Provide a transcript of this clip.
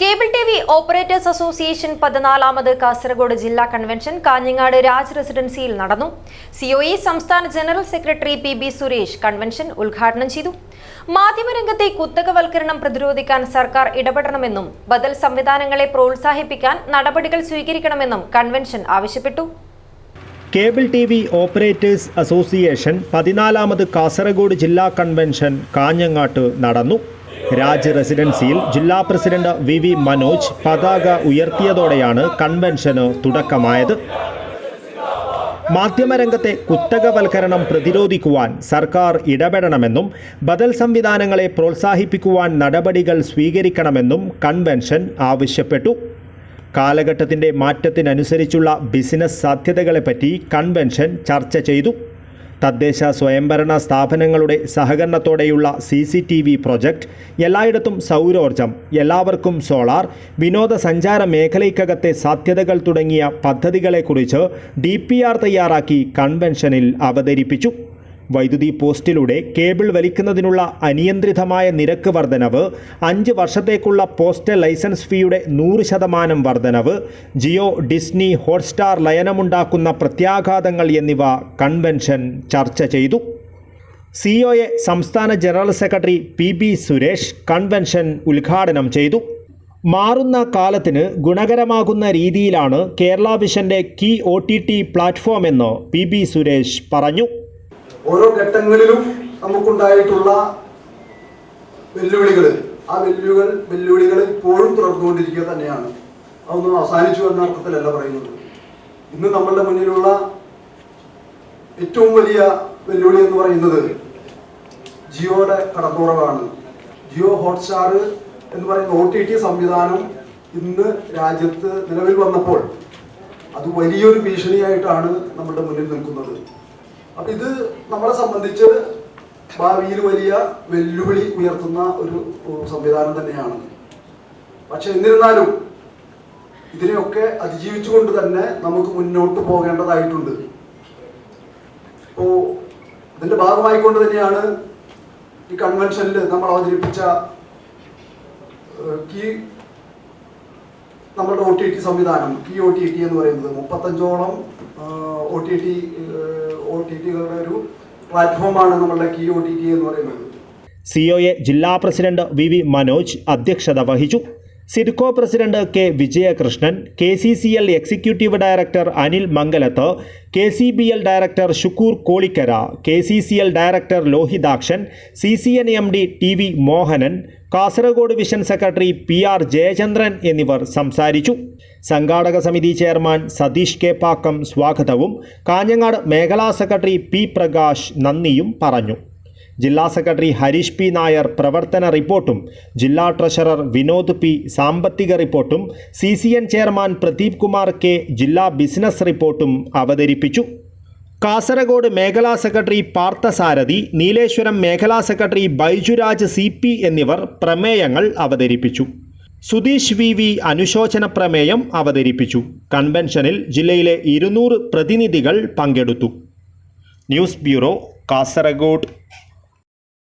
Cable T V operators association പതിനാലാമത് Kasaragod ജില്ലാ convention Kanhangad Raj റെസിഡൻസിയിൽ നടന്നു. സിഒഇ സംസ്ഥാന general secretary P B Suresh convention ഉദ്ഘാടനം ചെയ്തു. മാധ്യമരംഗത്തെ കുത്തകവൽക്കരണം പ്രതിരോധിക്കാൻ സർക്കാർ ഇടപെടണമെന്നും ബദൽ സംവിധാനങ്ങളെ പ്രോത്സാഹിപ്പിക്കാൻ നടപടികൾ സ്വീകരിക്കണമെന്നും കൺവെൻഷൻ ആവശ്യപ്പെട്ടു. Cable T V operators association പതിനാലാമത് Kasaragod ജില്ലാ കൺവെൻഷൻ കാഞ്ഞങ്ങാട്ട് നടന്നു. രാജ് റെസിഡൻസിയിൽ ജില്ലാ പ്രസിഡന്റ് വി വി മനോജ് പതാക ഉയർത്തിയതോടെയാണ് കൺവെൻഷന് തുടക്കമായത്. മാധ്യമരംഗത്തെ കുത്തകവൽക്കരണം പ്രതിരോധിക്കുവാൻ സർക്കാർ ഇടപെടണമെന്നും ബദൽ സംവിധാനങ്ങളെ പ്രോത്സാഹിപ്പിക്കുവാൻ നടപടികൾ സ്വീകരിക്കണമെന്നും കൺവെൻഷൻ ആവശ്യപ്പെട്ടു. കാലഘട്ടത്തിന്റെ മാറ്റത്തിനനുസരിച്ചുള്ള ബിസിനസ് സാധ്യതകളെപ്പറ്റി കൺവെൻഷൻ ചർച്ച ചെയ്തു. തദ്ദേശ സ്വയംഭരണ സ്ഥാപനങ്ങളുടെ സഹകരണത്തോടെയുള്ള C C T V project എല്ലായിടത്തും സൗരോർജം എല്ലാവർക്കും സോളാർ വിനോദസഞ്ചാര മേഖലയ്ക്കകത്തെ സാധ്യതകൾ തുടങ്ങിയ പദ്ധതികളെക്കുറിച്ച് ഡി പി ആർ തയ്യാറാക്കി കൺവെൻഷനിൽ അവതരിപ്പിച്ചു. വൈദ്യുതി പോസ്റ്റിലൂടെ കേബിൾ വലിക്കുന്നതിനുള്ള അനിയന്ത്രിതമായ നിരക്ക് വർധനവ് അഞ്ച് വർഷത്തേക്കുള്ള പോസ്റ്റൽ ലൈസൻസ് ഫീയുടെ നൂറ് ശതമാനം വർധനവ് ജിയോ ഡിസ്നി ഹോട്ട്സ്റ്റാർ ലയനമുണ്ടാക്കുന്ന പ്രത്യാഘാതങ്ങൾ എന്നിവ കൺവെൻഷൻ ചർച്ച ചെയ്തു. സിഒഎ സംസ്ഥാന general secretary P B Suresh convention ഉദ്ഘാടനം ചെയ്തു. മാറുന്ന കാലത്തിന് ഗുണകരമാകുന്ന രീതിയിലാണ് കേരള വിഷന്റെ കീ ഒ ടി ടി പ്ലാറ്റ്ഫോമെന്ന് പി ബി സുരേഷ് പറഞ്ഞു. ഓരോ ഘട്ടങ്ങളിലും നമുക്കുണ്ടായിട്ടുള്ള വെല്ലുവിളികൾ ആ വെല്ലുവിളികൾ വെല്ലുവിളികൾ ഇപ്പോഴും തുടർന്നുകൊണ്ടിരിക്കുക തന്നെയാണ്. അതൊന്നും അവസാനിച്ചു എന്ന അർത്ഥത്തിലല്ല പറയുന്നത്. ഇന്ന് നമ്മളുടെ മുന്നിലുള്ള ഏറ്റവും വലിയ വെല്ലുവിളി എന്ന് പറയുന്നത് ജിയോയുടെ കടന്നുറവാണ്. ജിയോ ഹോട്ട്സ്റ്റാർ എന്ന് പറയുന്ന ഒ ടി ടി സംവിധാനം ഇന്ന് രാജ്യത്ത് നിലവിൽ വന്നപ്പോൾ അത് വലിയൊരു ഭീഷണിയായിട്ടാണ് നമ്മുടെ മുന്നിൽ നിൽക്കുന്നത്. അപ്പൊ ഇത് നമ്മളെ സംബന്ധിച്ച് ഭാവിയിൽ വലിയ വെല്ലുവിളി ഉയർത്തുന്ന ഒരു സംവിധാനം തന്നെയാണ്. പക്ഷെ എന്നിരുന്നാലും ഇതിനെയൊക്കെ അതിജീവിച്ചുകൊണ്ട് തന്നെ നമുക്ക് മുന്നോട്ട് പോകേണ്ടതായിട്ടുണ്ട്. ഇപ്പോ ഇതിന്റെ ഭാഗമായിക്കൊണ്ട് തന്നെയാണ് ഈ കൺവെൻഷനിൽ നമ്മൾ അവതരിപ്പിച്ച കീ നമ്മുടെ ഒ ടി ടി സംവിധാനം പി ഒ ടി ടി എന്ന് പറയുന്നത് മുപ്പത്തഞ്ചോളം O T T O T ടികളുടെ ഒരു പ്ലാറ്റ്ഫോമാണ് നമ്മളുടെ കി ഒ ടി ടി എന്ന് പറയുന്നത്. സി ഒ എ ജില്ലാ പ്രസിഡന്റ് വി വി മനോജ് അധ്യക്ഷത വഹിച്ചു. Sidco president K Vijayakrishnan K C C L executive director Anil Mangalath K C B L director Shukkur Kolikkara K C C L director Lohithakshan C C N M D T V Mohanan Kasaragod vision secretary P R Jayachandran എന്നിവർ സംസാരിച്ചു. സംഘാടക സമിതി chairman Satheesh K Pakkam സ്വാഗതവും കാഞ്ഞങ്ങാട് മേഖലാ secretary P Prakash നന്ദിയും പറഞ്ഞു. ജില്ലാ secretary Harish P Nair പ്രവർത്തന റിപ്പോർട്ടും ജില്ലാ ട്രഷറർ വിനോദ് പി സാമ്പത്തിക റിപ്പോർട്ടും C C N chairman Pradeep Kumar K ജില്ലാ ബിസിനസ് റിപ്പോർട്ടും അവതരിപ്പിച്ചു. കാസർഗോഡ് മേഖലാ സെക്രട്ടറി പാർത്ഥസാരഥി നീലേശ്വരം മേഖലാ സെക്രട്ടറി ബൈജുരാജ് സി പി എന്നിവർ പ്രമേയങ്ങൾ അവതരിപ്പിച്ചു. സുധീഷ് വി വി അനുശോചന പ്രമേയം അവതരിപ്പിച്ചു. കൺവെൻഷനിൽ ജില്ലയിലെ ഇരുന്നൂറ് പ്രതിനിധികൾ പങ്കെടുത്തു. News bureau Kasaragod.